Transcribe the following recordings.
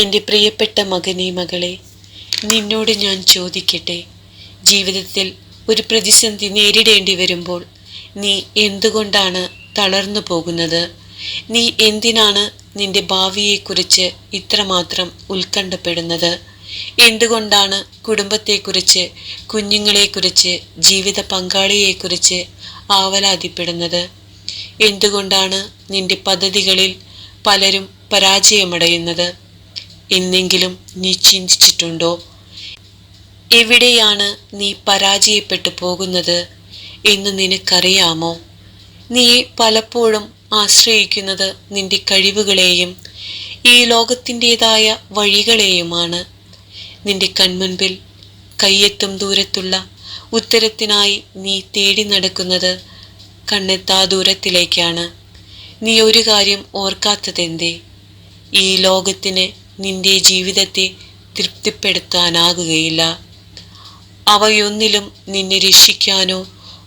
എന്റെ പ്രിയപ്പെട്ട മകനെ മകളെ നിന്നോട് ഞാൻ ചോദിക്കട്ടെ. ജീവിതത്തിൽ ഒരു പ്രതിസന്ധി നേരിടേണ്ടി വരുമ്പോൾ നീ എന്തുകൊണ്ടാണ് തളർന്നു പോകുന്നത്? നീ എന്തിനാണ് നിന്റെ ഭാവിയെക്കുറിച്ച് ഇത്രമാത്രം ഉത്കണ്ഠപ്പെടുന്നത്? എന്തുകൊണ്ടാണ് കുടുംബത്തെക്കുറിച്ച് കുഞ്ഞുങ്ങളെക്കുറിച്ച് ജീവിത പങ്കാളിയെക്കുറിച്ച് ആവലാതിപ്പെടുന്നത്? എന്തുകൊണ്ടാണ് നിന്റെ പദ്ധതികളിൽ പലരും പരാജയമടയുന്നത്? എന്നെങ്കിലും നീ ചിന്തിച്ചിട്ടുണ്ടോ? എവിടെയാണ് നീ പരാജയപ്പെട്ടു പോകുന്നത് എന്ന് നിനക്കറിയാമോ? നീ പലപ്പോഴും ആശ്രയിക്കുന്നത് നിന്റെ കഴിവുകളെയും ഈ ലോകത്തിന്റെതായ വഴികളെയുമാണ്. നിന്റെ കൺമുൻപിൽ കയ്യെത്തും ദൂരത്തുള്ള ഉത്തരത്തിനായി നീ തേടി നടക്കുന്നത് കണ്ണെത്താ ദൂരത്തിലേക്കാണ്. നീ ഒരു കാര്യം ഓർക്കാത്തതെന്തേ? ഈ ലോകത്തിന് നിന്റെ ജീവിതത്തെ തൃപ്തിപ്പെടുത്താനാകുകയില്ല. അവയൊന്നിലും നിന്നെ രക്ഷിക്കാനോ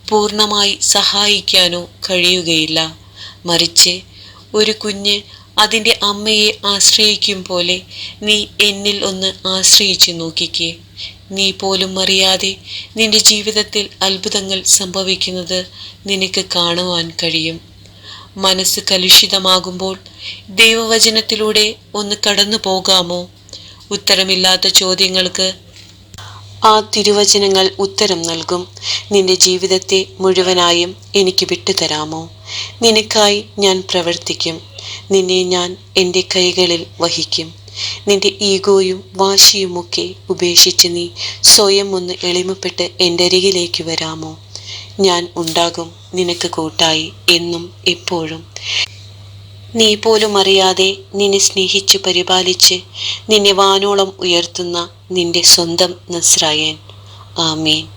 പൂർണമായി സഹായിക്കാനോ കഴിയുകയില്ല. മറിച്ച് ഒരു കുഞ്ഞ് അതിന്റെ അമ്മയെ ആശ്രയിക്കും പോലെ നീ എന്നിൽ ഒന്ന് ആശ്രയിച്ചു നോക്കിക്കേ. നീ പോലും അറിയാതെ നിന്റെ ജീവിതത്തിൽ അത്ഭുതങ്ങൾ സംഭവിക്കുന്നത് നിനക്ക് കാണുവാൻ കഴിയും. മനസ്സ് കലുഷിതമാകുമ്പോൾ ദൈവവചനത്തിലൂടെ ഒന്ന് കടന്നു പോകാമോ? ഉത്തരമില്ലാത്ത ചോദ്യങ്ങൾക്ക് ആ തിരുവചനങ്ങൾ ഉത്തരം നൽകും. നിന്റെ ജീവിതത്തെ മുഴുവനായും എനിക്ക് വിട്ടുതരാമോ? നിനക്കായി ഞാൻ പ്രവർത്തിക്കും. നിന്നെ ഞാൻ എന്റെ കൈകളിൽ വഹിക്കും. നിന്റെ ഈഗോയും വാശിയുമൊക്കെ ഉപേക്ഷിച്ച് നീ സ്വയം ഒന്ന് എളിമപ്പെട്ട് എന്റെ അരികിലേക്ക് വരാമോ? ഞാൻ ഉണ്ടാകും നിനക്ക് കൂട്ടായി എന്നും എപ്പോഴും. നീ പോലും അറിയാതെ നിന്നെ സ്നേഹിച്ച് പരിപാലിച്ച് നിന്നെ വാനോളം ഉയർത്തുന്ന നിന്റെ സ്വന്തം നസ്രായൻ. ആമീൻ.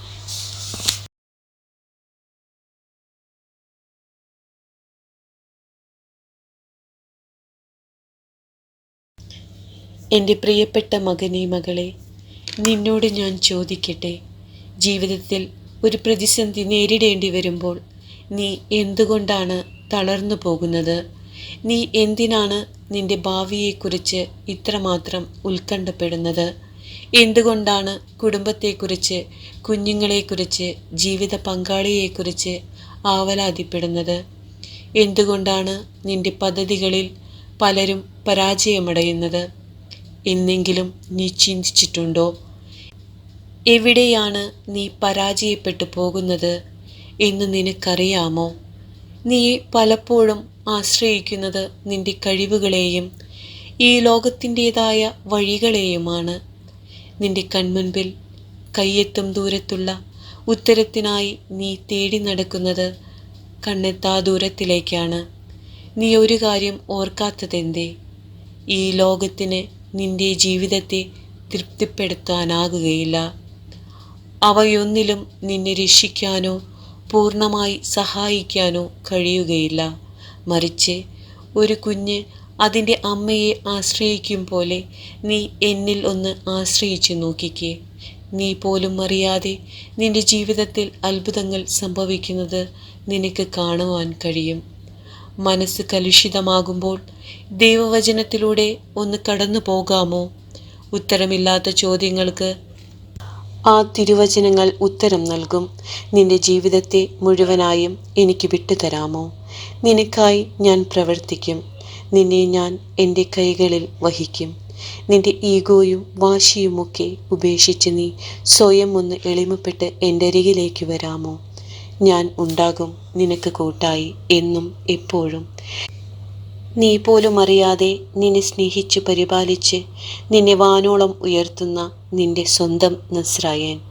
എന്റെ പ്രിയപ്പെട്ട മകനെ മകളെ നിന്നോട് ഞാൻ ചോദിക്കട്ടെ. ജീവിതത്തിൽ ഒരു പ്രതിസന്ധി നേരിടേണ്ടി വരുമ്പോൾ നീ എന്തുകൊണ്ടാണ് തളർന്നു പോകുന്നത്? നീ എന്തിനാണ് നിന്റെ ഭാവിയെക്കുറിച്ച് ഇത്രമാത്രം ഉത്കണ്ഠപ്പെടുന്നത്? എന്തുകൊണ്ടാണ് കുടുംബത്തെക്കുറിച്ച് കുഞ്ഞുങ്ങളെക്കുറിച്ച് ജീവിത പങ്കാളിയെക്കുറിച്ച് ആവലാതിപ്പെടുന്നത്? എന്തുകൊണ്ടാണ് നിന്റെ പദ്ധതികളിൽ പലരും പരാജയമടയുന്നത്? എന്നെങ്കിലും നീ ചിന്തിച്ചിട്ടുണ്ടോ? എവിടെയാണ് നീ പരാജയപ്പെട്ടു പോകുന്നത് എന്ന് നിനക്കറിയാമോ? നീ പലപ്പോഴും ആശ്രയിക്കുന്നത് നിന്റെ കഴിവുകളെയും ഈ ലോകത്തിന്റെതായ വഴികളെയുമാണ്. നിന്റെ കൺമുൻപിൽ കയ്യെത്തും ദൂരത്തുള്ള ഉത്തരത്തിനായി നീ തേടി നടക്കുന്നത് കണ്ണെത്താ ദൂരത്തിലേക്കാണ്. നീ ഒരു കാര്യം ഓർക്കാത്തതെന്തേ? ഈ ലോകത്തിന് നിന്റെ ജീവിതത്തെ തൃപ്തിപ്പെടുത്താനാകുകയില്ല. അവയൊന്നിലും നിന്നെ രക്ഷിക്കാനോ പൂർണമായി സഹായിക്കാനോ കഴിയുകയില്ല. മറിച്ച് ഒരു കുഞ്ഞ് അതിന്റെ അമ്മയെ ആശ്രയിക്കും പോലെ നീ എന്നിൽ ഒന്ന് ആശ്രയിച്ചു നോക്കിക്കേ. നീ പോലും അറിയാതെ നിന്റെ ജീവിതത്തിൽ അത്ഭുതങ്ങൾ സംഭവിക്കുന്നത് നിനക്ക് കാണുവാൻ കഴിയും. മനസ്സ് കലുഷിതമാകുമ്പോൾ ദൈവവചനത്തിലൂടെ ഒന്ന് കടന്നു പോകാമോ? ഉത്തരമില്ലാത്ത ചോദ്യങ്ങൾക്ക് ആ തിരുവചനങ്ങൾ ഉത്തരം നൽകും. നിന്റെ ജീവിതത്തെ മുഴുവനായും എനിക്ക് വിട്ടുതരാമോ? നിനക്കായി ഞാൻ പ്രവർത്തിക്കും. നിന്നെ ഞാൻ എന്റെ കൈകളിൽ വഹിക്കും. നിന്റെ ഈഗോയും വാശിയുമൊക്കെ ഉപേക്ഷിച്ച് നീ സ്വയം ഒന്ന് എളിമപ്പെട്ട് എന്റെ അരികിലേക്ക് വരാമോ? ഞാൻ ഉണ്ടാകും നിനക്ക് കൂട്ടായി എന്നും എപ്പോഴും. നീ പോലും അറിയാതെ നിന്നെ സ്നേഹിച്ച് പരിപാലിച്ച് നിന്നെ വാനോളം ഉയർത്തുന്ന നിന്റെ സ്വന്തം നസ്രായൻ.